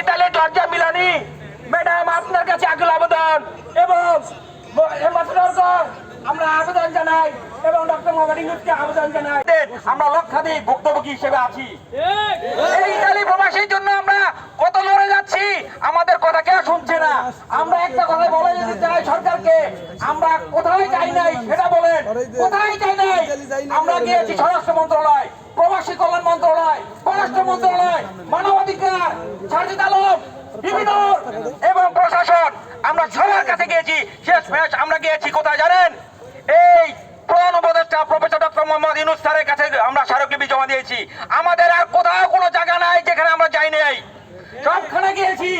Italy Giorgia Milani madam আপনার কাছে আকুল আবেদন এবং আমরা ভুক্তভোগী হিসেবে আছি। ইতালি জন্য আমরা কত যাচ্ছি, আমাদের কথা কেউ শুনছে না। আমরা একটা কথা বলে চাই সরকারকে, আমরা কোথায় নাই বলেন। কোথায় আমরা গিয়েছি স্বরাষ্ট্র মন্ত্রণালয়। পররাষ্ট্র মন্ত্রণালয় মানবাধিকার সাজিদ আলম বিভিন্ন এবং প্রশাসন। আমরা সবার কাছে গিয়েছি শেষ ম্যাচ আমরা গিয়েছি কোথায় জানেন? এই প্রধান উপদেষ্টা প্রফেসর ডক্টর মোহাম্মদ ইউনুস স্যারের কাছে আমরা স্মারকলিপি জমা দিয়েছি। আমাদের আর কোথাও কোনো জায়গা নাই যেখানে আমরা যাই নাই। সবখানে গিয়েছি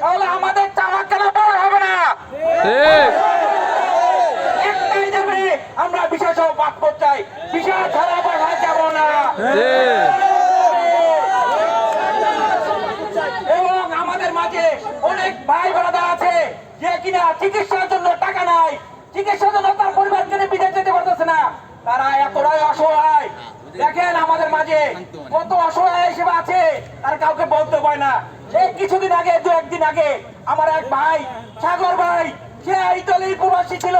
তাহলে আমাদের চাওয়া কেন বড় হবে না? একটাই যাবে আমরা বিশেষ পাসপোর্ট চাই বিশেষ ছাড়া বাসায় যাব না এবং আমাদের মাঝে অনেক ভাই ব্রাদার আছে যে কিনা চিকিৎসার জন্য টাকা নাই। চিকিৎসার জন্য তার পরিবারকে নিয়ে বিদেশ যেতে পারতেছে না। তারা এতটাই অসহায়। দেখেন আমাদের মাঝে কত অসহায় হিসেবে আছে তার কাউকে বলতে পারে না। এই কিছুদিন আগে, দু একদিন আগে আমার এক ভাই, সাগর ভাই, সে ইতালি প্রবাসী ছিল।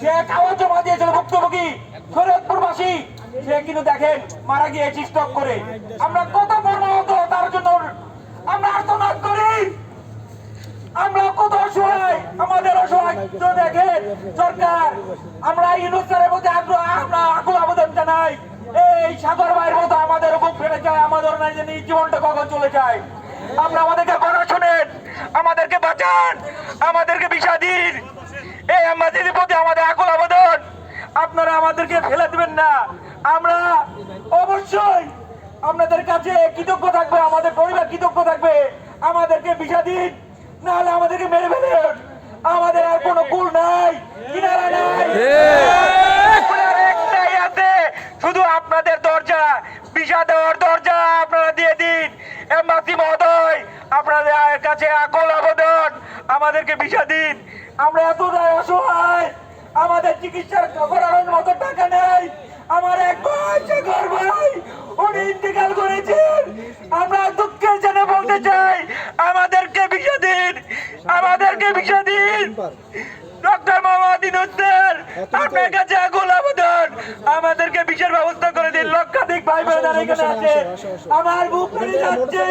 সে কাগজ জমা দিয়েছিল ভুক্তভোগী শরীয়তপুরবাসী সে কিন্তু দেখেন মারা গিয়েছে স্টক করে। আমরা কত মর্মাহত তার জন্য আমরা আর্তনাদ করি আমরা কত অসহায় আমাদের সরকার, আমরা ইউনুসের মধ্যে আগ্রহ, আমরা আকুল আবেদন জানাই। এই সাগর ভাইয়ের আমাদের বুক ফেটে যায়, আমাদের নাই জানি জীবনটা কখন চলে যায়। আমরা আমাদেরকে কথা শোনেন, আমাদেরকে বাঁচান, আমাদেরকে বিষা দিন। এই আমাদের প্রতি আমাদের আকুল আবেদন। আপনারা আমাদেরকে ফেলে দিবেন না। আমরা অবশ্যই আপনাদের কাছে কৃতজ্ঞ থাকবে, আমাদের পরিবার কৃতজ্ঞ থাকবে। আমাদেরকে বিষা দিন, নাহলে আমাদেরকে মেরে ফেলেন আমাদের আর কোনো কুল নাই কিনারা নাই কুলের একটাই আছে শুধু আপনাদের দরজা বিষা দেওয়ার দরজা আপনারা দিয়ে দিন। এম্বাসি মহোদয় আপনাদের কাছে আকল আবেদন আমাদেরকে বিষা দিন। আমরা এতটাই অসহায় আমাদের চিকিৎসার করানোর মতো টাকা নেই। আমার এক ভাই সাগর ভাই উনি ইন্তেকাল করেছেন। আমরা দুঃখের জন্য বলতে চাই আমাদেরকে বিষা দিন আমাদেরকে বিষা দিন। ডক্টর মোহাম্মদ স্যার আপনার কাছে আগুল আবেদন। আমাদেরকে বিষের ব্যবস্থা করে দিন। লক্ষাধিক ভাই বোনেরা এখানে আছে। আমার বুক ফেটে যাচ্ছে।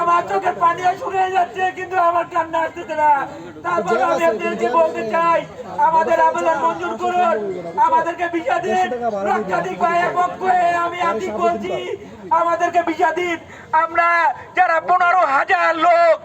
আমার চোখের পানিও শুকিয়ে যাচ্ছে কিন্তু আমার কান্না আসতেছে না। তারপর আমি আপনাদেরকে বলতে চাই আমাদের আবেদন মঞ্জুর করুন। আমাদেরকে বিষা দিন লক্ষাধিক ভাইয়ের পক্ষে আমি আতিক বলছি আমাদেরকে বিষা দিন আমরা যারা পনেরো হাজার লোক